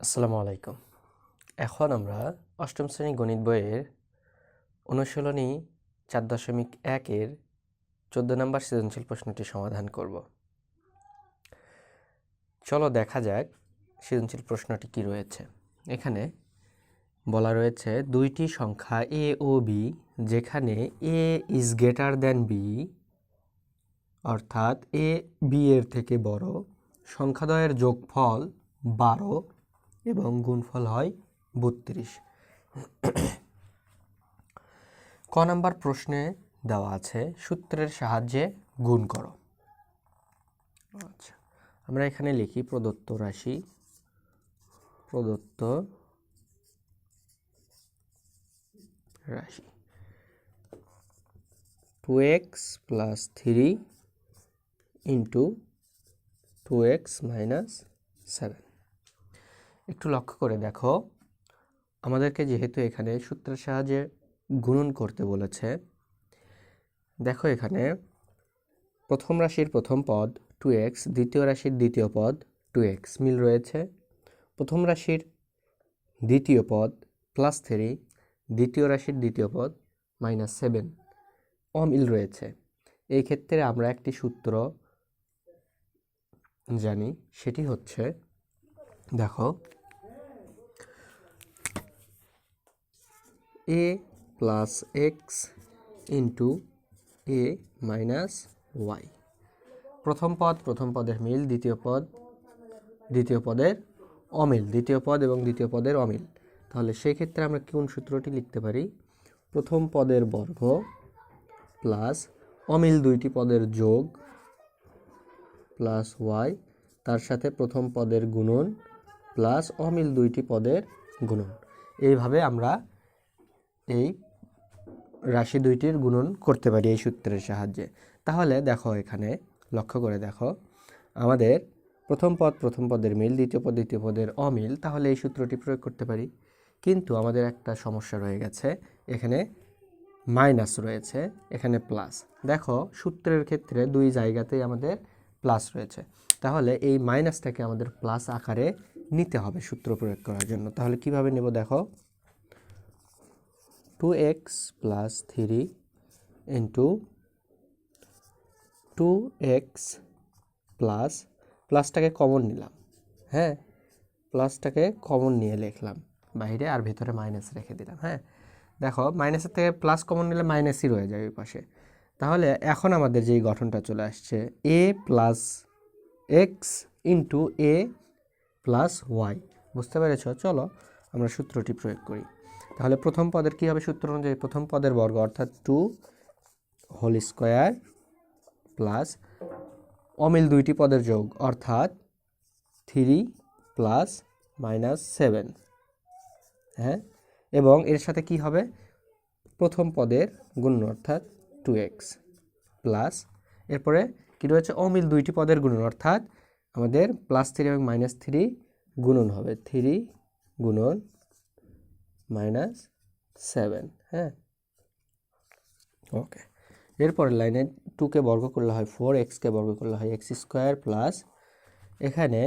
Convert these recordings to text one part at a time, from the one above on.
আসসালামু আলাইকুম। এখন আমরা অষ্টম শ্রেণি গণিত বইয়ের অনুশীলনী চার দশমিক একের চোদ্দ নম্বর সৃজনশীল প্রশ্নটি সমাধান করব। চলো দেখা যাক সৃজনশীল প্রশ্নটি কি রয়েছে। এখানে বলা রয়েছে দুইটি সংখ্যা এ ও বি যেখানে A is greater than B অর্থাৎ এ বি এর থেকে বড়, সংখ্যাদয়ের যোগফল বারো এবং গুণফল হয় বত্রিশ। ক নাম্বার প্রশ্নে দেওয়া আছে, সূত্রের সাহায্যে গুণ করো। আচ্ছা আমরা এখানে লিখি প্রদত্ত রাশি প্রদত্ত রাশি। Two X plus three into two X minus seven. একটু লক্ষ্য করে দেখো। আমাদেরকে যেহেতু এখানে সূত্রের সাহায্যে গুণন করতে বলেছে, দেখো এখানে প্রথম রাশির প্রথম পদ টু এক্স, দ্বিতীয় রাশির দ্বিতীয় পদ টু এক্স, মিল রয়েছে। প্রথম রাশির দ্বিতীয় পদ প্লাস থ্রি, দ্বিতীয় রাশির দ্বিতীয় পদ মাইনাস সেভেন, অমিল রয়েছে। এই ক্ষেত্রে আমরা একটি সূত্র জানি, সেটি হচ্ছে, দেখো A plus X into A minus Y প্রথম পদ, প্রথম পদের মিল, দ্বিতীয় পদ, দ্বিতীয় পদের অমিল, দ্বিতীয় পদ এবং দ্বিতীয় পদের অমিল। তাহলে সেই ক্ষেত্রে আমরা কোন সূত্রটি লিখতে পারি? প্রথম পদের বর্গ প্লাস অমিল দুইটি পদের যোগ প্লাস ওয়াই তার সাথে প্রথম পদের গুণন প্লাস অমিল দুইটি পদের গুণন। এইভাবে আমরা এই রাশি দুইটির গুণন করতে পারি এই সূত্রের সাহায্যে। তাহলে দেখো এখানে, লক্ষ্য করে দেখো, আমাদের প্রথম পদ, প্রথম পদের মিল, দ্বিতীয় পদ, দ্বিতীয় পদের অমিল, তাহলে এই সূত্রটি প্রয়োগ করতে পারি। কিন্তু আমাদের একটা সমস্যা রয়ে গেছে, এখানে মাইনাস রয়েছে, এখানে প্লাস। দেখো, সূত্রের ক্ষেত্রে দুই জায়গাতেই আমাদের প্লাস রয়েছে। তাহলে এই মাইনাসটাকে আমাদের প্লাস আকারে নিতে হবে সূত্র প্রয়োগ করার জন্য। তাহলে কীভাবে নেব দেখো? Two X plus three into two X plus প্লাসটাকে common নিলাম হ্যাঁ? প্লাসটাকে কমন নিয়ে লিখলাম, বাইরে আর ভেতরে মাইনাস রেখে দিলাম হ্যাঁ? দেখো মাইনাসের থেকে প্লাস কমন নিলে মাইনাসই রয়ে যাবে ওই পাশে। তাহলে এখন আমাদের যেই গঠনটা চলে আসছে A plus X into A plus Y বুঝতে পেরেছ? চলো আমরা সূত্রটি প্রয়োগ করি। তাহলে প্রথম পদের কী হবে সূত্র অনুযায়ী? প্রথম পদের বর্গ অর্থাৎ টু হোল স্কোয়ার প্লাস অমিল দুইটি পদের যোগ অর্থাৎ থ্রি প্লাস মাইনাস সেভেন। হ্যাঁ? এবং এর সাথে কি হবে? প্রথম পদের গুণন অর্থাৎ টু এক্স প্লাস এরপরে কী রয়েছে? অমিল দুইটি পদের গুণন অর্থাৎ আমাদের প্লাস থ্রি এবং মাইনাস থ্রি গুণন হবে। থ্রি গুণন মাইনাস সেভেন হ্যাঁ? ওকে এরপরের লাইনে টুকে বর্গ করলে হয় ফোর এক্সকে বর্গ করলে হয় এক্স স্কোয়ার প্লাস এখানে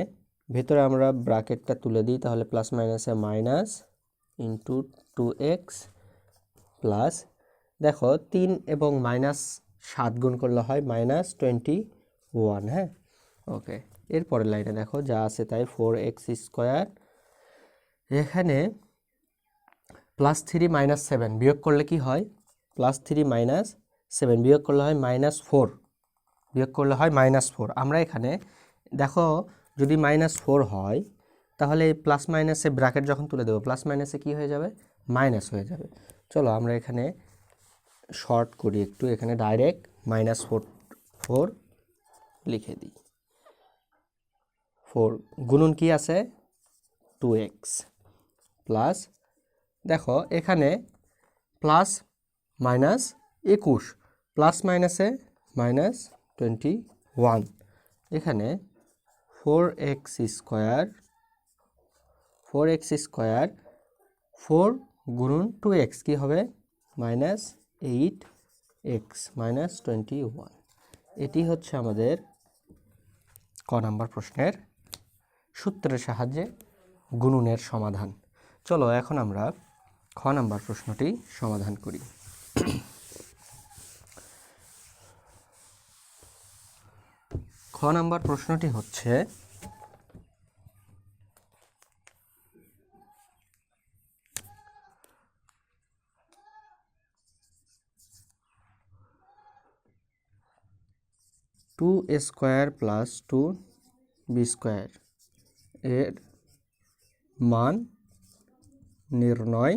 ভেতরে আমরা ব্রাকেটটা তুলে দিই, তাহলে প্লাস মাইনাসে minus into two X plus দেখো তিন এবং মাইনাস সাত গুণ করলে হয় মাইনাস টোয়েন্টি ওয়ান হ্যাঁ? ওকে এরপরের লাইনে দেখো যা আছে তাই ফোর এক্স স্কোয়ার এখানে প্লাস থ্রি মাইনাস সেভেন বিয়োগ করলে কি হয়? প্লাস থ্রি মাইনাস সেভেন বিয়োগ করলে হয় মাইনাস ফোর বিয়োগ করলে হয় মাইনাস ফোর আমরা এখানে, দেখো, যদি মাইনাস ফোর হয়, তাহলে প্লাস মাইনাসে ব্র্যাকেট যখন তুলে দেবো প্লাস মাইনাসে কি হয়ে যাবে? মাইনাস হয়ে যাবে। চলো আমরা এখানে শর্ট করি একটু, এখানে ডাইরেক্ট মাইনাস ফোর ফোর লিখে দিই। ফোর গুণন কি আছে? টু এক্স প্লাস দেখো, এখানে প্লাস মাইনাস একুশ প্লাস মাইনাসে মাইনাস টোয়েন্টি ওয়ান এখানে four X square four X square four গুণন টু এক্স কী হবে? Minus eight X minus twenty one এটি হচ্ছে আমাদের ক নাম্বার প্রশ্নের সূত্রের সাহায্যে গুণনের সমাধান। চলো, এখন আমরা খ নাম্বার প্রশ্নটি সমাধান করি। খ নাম্বার প্রশ্নটি হচ্ছে two A square plus two B square এর মান নির্ণয়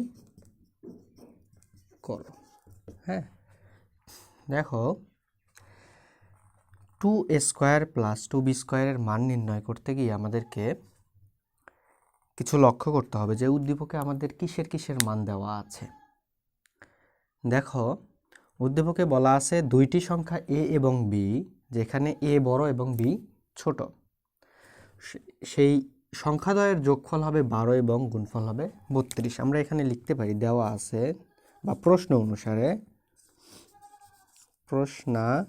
করো। হ্যাঁ? দেখো two A square plus two B স্কোয়ারের মান নির্ণয় করতে গিয়ে আমাদেরকে কিছু লক্ষ্য করতে হবে যে উদ্দীপকে আমাদের কিসের কিসের মান দেওয়া আছে। দেখো, উদ্দীপকে বলা আছে দুইটি সংখ্যা এ এবং বি যেখানে এ বড় এবং বি ছোট। সেই সংখ্যাদ্বয়ের যোগফল হবে বারো এবং গুণফল হবে বত্রিশ। আমরা এখানে লিখতে পারি দেওয়া আছে বা প্রশ্ন অনুসারে, প্রশ্না,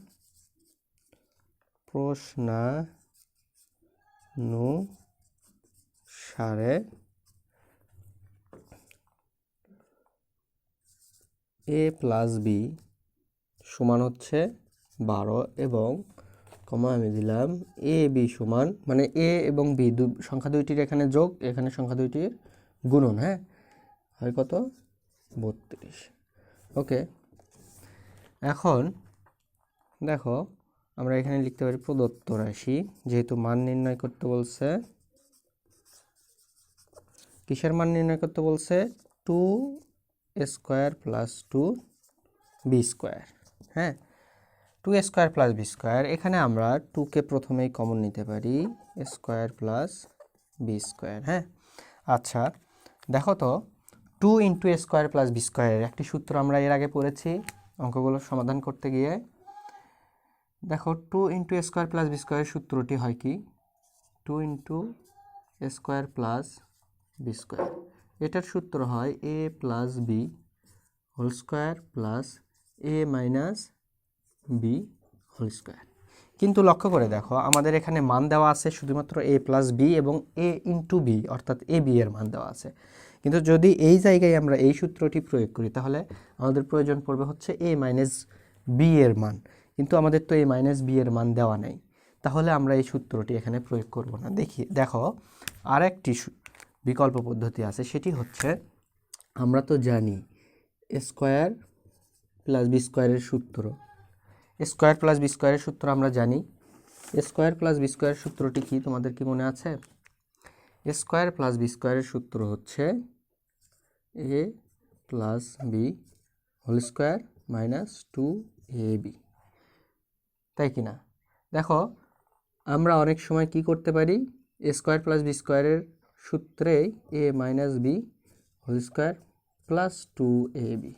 প্রশ্নানুসারে এ প্লাস বি সমান হচ্ছে বারো এবং, কমা আমি দিলাম এ বি সমান মানে এ এবং বি দু, সংখ্যা দুইটির এখানে যোগ, এখানে সংখ্যা দুইটির গুণন হ্যাঁ? হয় কত? বত্রিশ। ওকে, এখন দেখো আমরা এখানে লিখতে পারি প্রদত্ত রাশি, যেহেতু মান নির্ণয় করতে বলছে। কিসের মান নির্ণয় করতে বলছে? Two square plus two B square হ্যাঁ? Two square plus B square, এখানে আমরা টুকে প্রথমেই কমন নিতে পারি, স্কোয়ার প্লাস বি স্কোয়ার হ্যাঁ? আচ্ছা দেখো তো two into square plus B স্কোয়ারের একটি সূত্র আমরা এর আগে পড়েছি অঙ্কগুলো সমাধান করতে গিয়ে। দেখো two into square plus B স্কোয়ারের সূত্রটি হয় কি? Two into square plus B square এটার সূত্র হয় A plus B whole square plus A minus B whole square কিন্তু লক্ষ্য করে দেখো, আমাদের এখানে মান দেওয়া আছে শুধুমাত্র এ প্লাস বি এবং এ ইন্টু বি অর্থাৎ এ বি এর মান দেওয়া আছে। কিন্তু যদি এই জায়গায় আমরা এই সূত্রটি প্রয়োগ করি, তাহলে আমাদের প্রয়োজন পড়বে হচ্ছে এ মাইনাস বি এর মান। কিন্তু আমাদের তো এ মাইনাস বি এর মান দেওয়া নেই। তাহলে আমরা এই সূত্রটি এখানে প্রয়োগ করব না। দেখি, দেখো, আরেকটি সু- বিকল্প পদ্ধতি আছে। সেটি হচ্ছে আমরা তো জানি স্কোয়ার প্লাস বি স্কোয়ারের সূত্র। স্কোয়ার প্লাস বি স্কোয়ারের সূত্র আমরা জানি। স্কোয়ার প্লাস বি স্কোয়ারের সূত্রটি কি? তোমাদের কি মনে আছে? স্কোয়ার প্লাস বি স্কোয়ারের সূত্র হচ্ছে A plus B whole square minus two A B তাই কি না দেখো, আমরা অনেক সময় কি করতে পারি? এ স্কোয়ার প্লাস বি স্কোয়ারের সূত্রে A minus B whole square plus two A B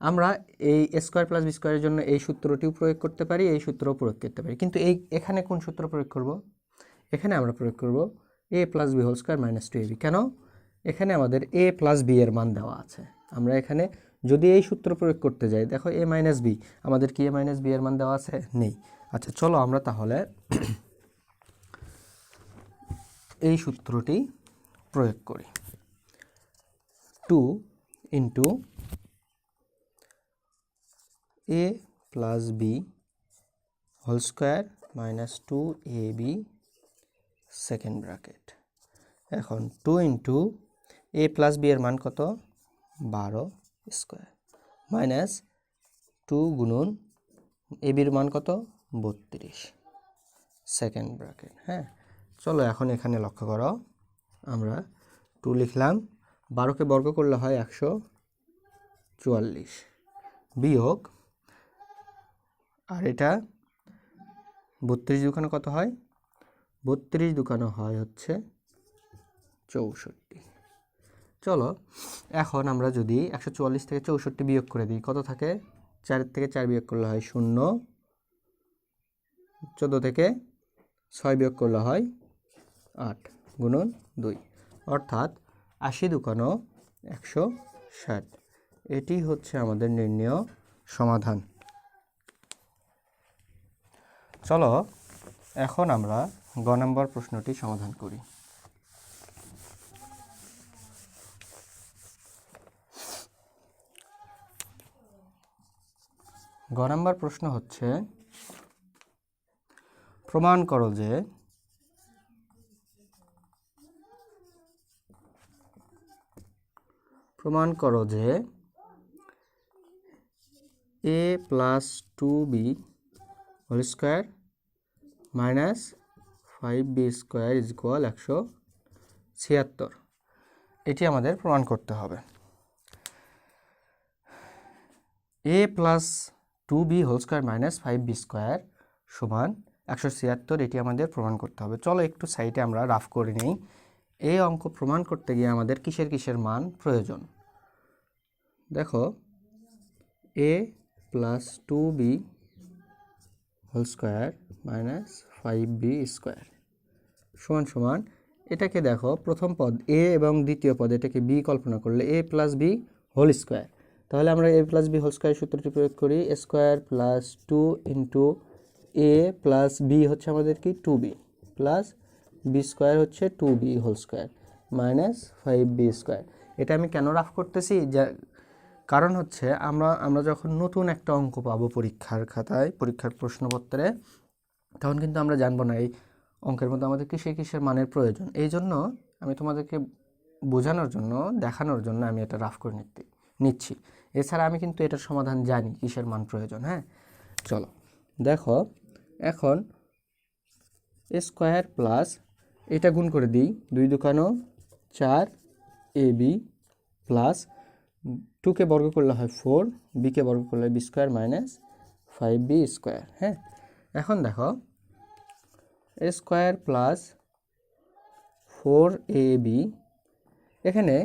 আমরা এই স্কোয়ার প্লাস বি স্কোয়ারের জন্য এই সূত্রটিও প্রয়োগ করতে পারি, এই সূত্রও প্রয়োগ করতে পারি। কিন্তু এই, এখানে কোন সূত্র প্রয়োগ করব? এখানে আমরা প্রয়োগ করব A plus B whole square minus two A B কেন? এখানে আমাদের এ প্লাস বি এর মান দেওয়া আছে। আমরা এখানে যদি এই সূত্র প্রয়োগ করতে যাই, দেখো এ মাইনাস বি আমাদের কি এ মাইনাস বি এর মান দেওয়া আছে? নেই। আচ্ছা চলো আমরা তাহলে এই সূত্রটি প্রয়োগ করি। Two into A plus B whole square minus two A B second bracket এখন two into A plus B এর মান কত? বারো স্কোয়ার মাইনাস টু গুণন এ বির মান কত? বত্রিশ। সেকেন্ড ব্র্যাকেট হ্যাঁ? চলো এখন এখানে লক্ষ্য করো। আমরা টু লিখলাম। বারোকে বর্গ করলে হয় একশো চুয়াল্লিশ। বিয়োগ, আর এটা বত্রিশ দোকানে কত হয়? বত্রিশ দোকানে হয় হচ্ছে চৌষট্টি। চলো, এখন আমরা যদি একশো চুয়াল্লিশ থেকে চৌষট্টি বিয়োগ করে দিই, কত থাকে? চার থেকে চার বিয়োগ করলে হয় শূন্য। চোদ্দ থেকে ছয় বিয়োগ করলে হয় আট গুণন দুই। অর্থাৎ আশি দুকানো একশো ষাট। এটি হচ্ছে আমাদের নির্ণয় সমাধান। চলো, এখন আমরা গ নম্বর প্রশ্নটি সমাধান করি। গ নাম্বার প্রশ্ন হচ্ছে, প্রমাণ করো যে প্রমাণ করো যে A plus two B whole square minus five B square is equal একশো ছিয়াত্তর। এটি আমাদের প্রমাণ করতে হবে। A plus two B whole square minus five B square সমান একশো ছিয়াত্তর, এটি আমাদের প্রমাণ করতে হবে। চলো একটু সাইটে আমরা রাফ করে নিই। এই অঙ্ক প্রমাণ করতে গিয়ে আমাদের কিসের কিসের মান প্রয়োজন? দেখো A plus two B whole square minus five B square সমান সমান। এটাকে দেখো, প্রথম পদ এ এবং দ্বিতীয় পদ এটাকে বি কল্পনা করলে A plus B whole square তাহলে আমরা A plus B whole square সূত্রটি প্রয়োগ করি A square plus two into A plus B হচ্ছে আমাদের কি? Two B plus B square হচ্ছে two B whole square minus five B square এটা আমি কেন রাফ করতেছি? যা, কারণ হচ্ছে আমরা আমরা যখন নতুন একটা অঙ্ক পাবো পরীক্ষার খাতায়, পরীক্ষার প্রশ্নপত্রে, তখন কিন্তু আমরা জানব না এই অঙ্কের মধ্যে আমাদের কিসের কিসের মানের প্রয়োজন। এই জন্য আমি তোমাদেরকে বোঝানোর জন্য, দেখানোর জন্য আমি এটা রাফ করে নিতে নিচ্ছি। এছাড়া আমি কিন্তু এটার সমাধান জানি, কিসের মান প্রয়োজন হ্যাঁ? চলো, দেখো, এখন স্কোয়ার প্লাস এটা গুণ করে দিই, দুই দুকানো, চার এ বি প্লাস টুকে বর্গ করলে হয় ফোর বিকে বর্গ করলে B square minus five B square হ্যাঁ? এখন দেখো square plus four A B এখানে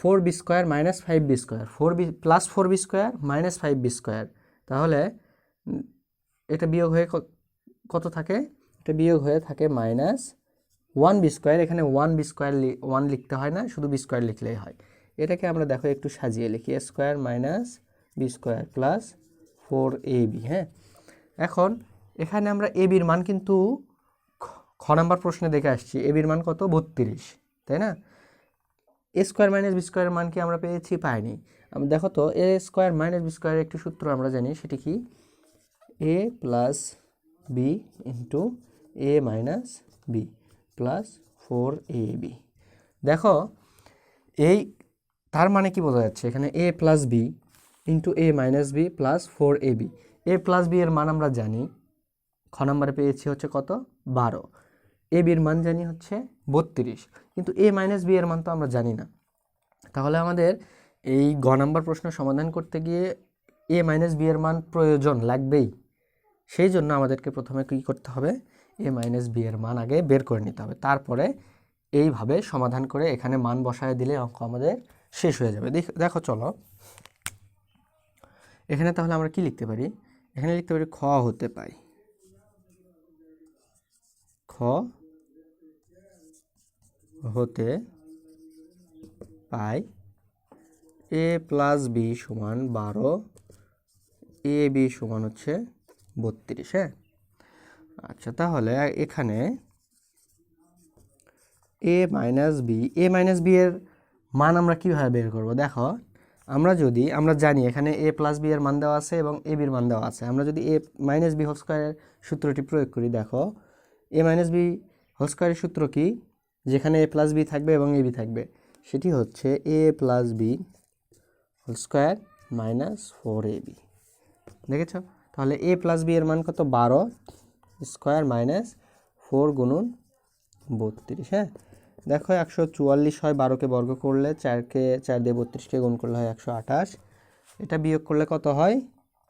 four B square minus five B square. Four B plus four B square minus five B square. তাহলে এটা বিয়োগ হয়ে কত থাকে? এটা বিয়োগ হয়ে থাকে মাইনাস ওয়ান বি স্কোয়ার। এখানে ওয়ান বি স্কোয়ার ওয়ান লিখতে হয় না, শুধু বি স্কোয়ার লিখলেই হয়। এটাকে আমরা দেখো একটু সাজিয়ে লিখি। A square minus B square plus four A B হ্যাঁ? এখন এখানে আমরা এ বির মান কিন্তু খ নাম্বার প্রশ্নে দেখে আসছি। এ বির মান কত? বত্রিশ, তাই না? এ স্কোয়ার মাইনাস বি স্কোয়ারের মান কি আমরা পেয়েছি? পাইনি। দেখো তো এ স্কোয়ার মাইনাস বি স্কোয়ারের একটি সূত্র আমরা জানি, সেটি কি? A plus B into A minus B plus four A B দেখো, এই, তার মানে কি বোঝা যাচ্ছে? এখানে A plus B into A minus B plus four A B A plus B এর মান আমরা জানি, খ নম্বরে পেয়েছি হচ্ছে কত? বারো। এ বির মান জানি হচ্ছে বত্রিশ। কিন্তু এ মাইনাস বি এর মান তো আমরা জানি না। তাহলে আমাদের এই গ নাম্বার প্রশ্ন সমাধান করতে গিয়ে এ মাইনাস বি এর মান প্রয়োজন লাগবেই। সেই জন্য আমাদেরকে প্রথমে কী করতে হবে? এ মাইনাস বি এর মান আগে বের করে নিতে হবে। তারপরে এইভাবে সমাধান করে এখানে মান বসায় দিলে অঙ্ক আমাদের শেষ হয়ে যাবে। দেখ- দেখো চলো। এখানে তাহলে আমরা কি লিখতে পারি? এখানে লিখতে পারি খ হতে পাই। খ হতে পাই এ প্লাস বি সমান বারো, এ বি সমান হচ্ছে বত্রিশ হ্যাঁ? আচ্ছা তাহলে এখানে A minus B, A minus B এর মান আমরা কীভাবে বের করব? দেখো, আমরা যদি, আমরা জানি এখানে এ প্লাস বি এর মান দেওয়া আছে এবং এ বির মান দেওয়া আছে। আমরা যদি এ মাইনাস বি হোল স্কোয়ারের সূত্রটি প্রয়োগ করি, দেখো, এ মাইনাস বি হোল স্কোয়ারের সূত্র কি? যেখানে এ প্লাস বি থাকবে এবং এ বি থাকবে, সেটি হচ্ছে A plus B whole square minus four A B দেখেছ? তাহলে এ প্লাস বি এর মান কত? বারো স্কোয়ার মাইনাস ফোর গুণন বত্রিশ হ্যাঁ? দেখো, একশো চুয়াল্লিশ হয় বারোকে বর্গ করলে চারকে চার দিয়ে বত্রিশকে গুণ করলে হয় একশো আঠাশ। এটা বিয়োগ করলে কত হয়?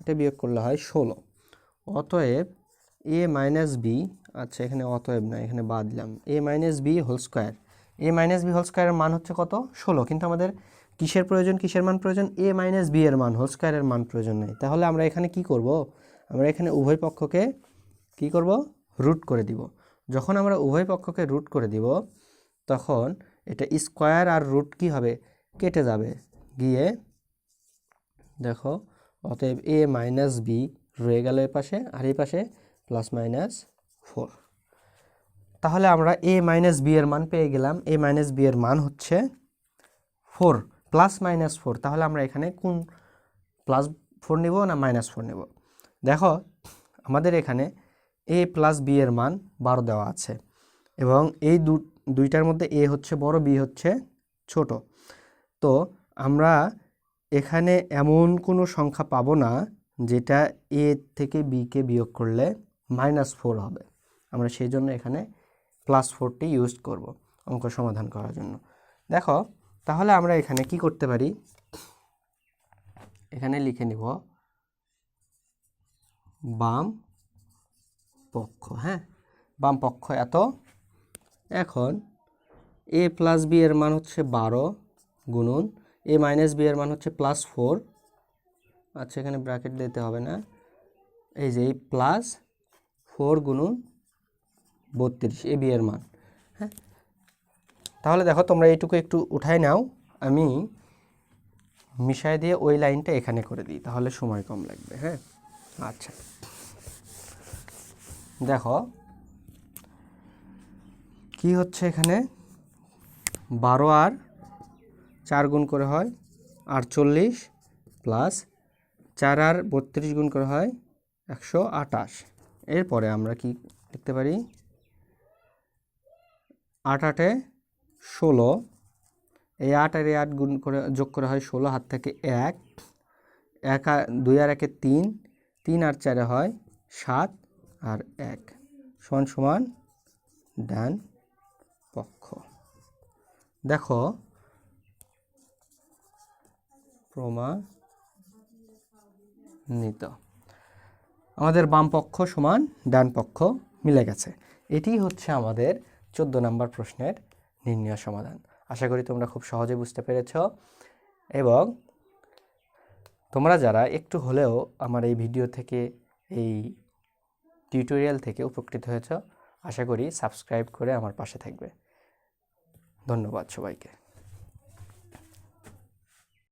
এটা বিয়োগ করলে হয় ষোলো। অতএব এ মাইনাস বি আচ্ছা এখানে অতএব না, এখানে বাদ দিলাম। A minus B whole square A minus B whole স্কোয়ারের মান হচ্ছে কত? ষোলো। কিন্তু আমাদের কিসের প্রয়োজন? কিসের মান প্রয়োজন? এ মাইনাস বি এর মান হোল স্কোয়ারের মান প্রয়োজন নেই। তাহলে আমরা এখানে কি করব? আমরা এখানে উভয় পক্ষকে কি করব? রুট করে দিব। যখন আমরা উভয় পক্ষকে রুট করে দিব, তখন এটা স্কোয়ার আর রুট কি হবে? কেটে যাবে। গিয়ে দেখো, অতএব এ মাইনাস বি রয়ে গেল এ পাশে, আর এই পাশে প্লাস মাইনাস ফোর তাহলে আমরা এ মাইনাস বি এর মান পেয়ে গেলাম। এ মাইনাস বি এর মান হচ্ছে ফোর প্লাস মাইনাস ফোর তাহলে আমরা এখানে কোন প্লাস ফোর নিব না মাইনাস ফোর নেব? দেখো, আমাদের এখানে এ প্লাস বি এর মান বারো দেওয়া আছে এবং এই দুইটার মধ্যে এ হচ্ছে বড় বি হচ্ছে ছোট। তো আমরা এখানে এমন কোনো সংখ্যা পাবো না যেটা এ থেকে বিকে বিয়োগ করলে মাইনাস ফোর হবে। আমরা সেই জন্য এখানে প্লাস ফোরটি ইউজ করব অঙ্ক সমাধান করার জন্য। দেখো, তাহলে আমরা এখানে কি করতে পারি? এখানে লিখে নিব বাম পক্ষ হ্যাঁ? বাম পক্ষ এত। এখন এ প্লাস বি এর মান হচ্ছে বারো গুণন এ মাইনাস বি এর মান হচ্ছে প্লাস ফোর আচ্ছা এখানে ব্র্যাকেট দিতে হবে না। এই যে এই প্লাস ফোর গুণন বত্রিশ, এ বি এর মান। হ্যাঁ? তাহলে দেখো, তোমরা এইটুকু একটু উঠাই নাও। আমি মিশাই দিয়ে ওই লাইনটা এখানে করে দিই, তাহলে সময় কম লাগবে হ্যাঁ? আচ্ছা। দেখো, কি হচ্ছে এখানে? বারো আর চার গুণ করে হয় আটচল্লিশ, প্লাস চার আর বত্রিশ গুণ করে হয় একশো আটাশ। এরপরে আমরা কি লিখতে পারি? আট আটে ষোলো। এই আট আর এই আট গুণ করে, যোগ করা হয় ষোলো, হাত থেকে এক। এক আর দুই আর একে তিন। তিন আর চারে হয় সাত আর এক। সমান সমান ডান পক্ষ। দেখো, প্রমাণিত। আমাদের বাম পক্ষ সমান ডান পক্ষ মিলে গেছে। এটি হচ্ছে আমাদের চোদ্দ নম্বর প্রশ্নের নির্ণয় সমাধান। আশা করি তোমরা খুব সহজে বুঝতে পেরেছ। এবং তোমরা যারা একটু হলেও আমার এই ভিডিও থেকে, এই টিউটোরিয়াল থেকে উপকৃত হয়েছ, আশা করি সাবস্ক্রাইব করে আমার পাশে থাকবে। ধন্যবাদ সবাইকে।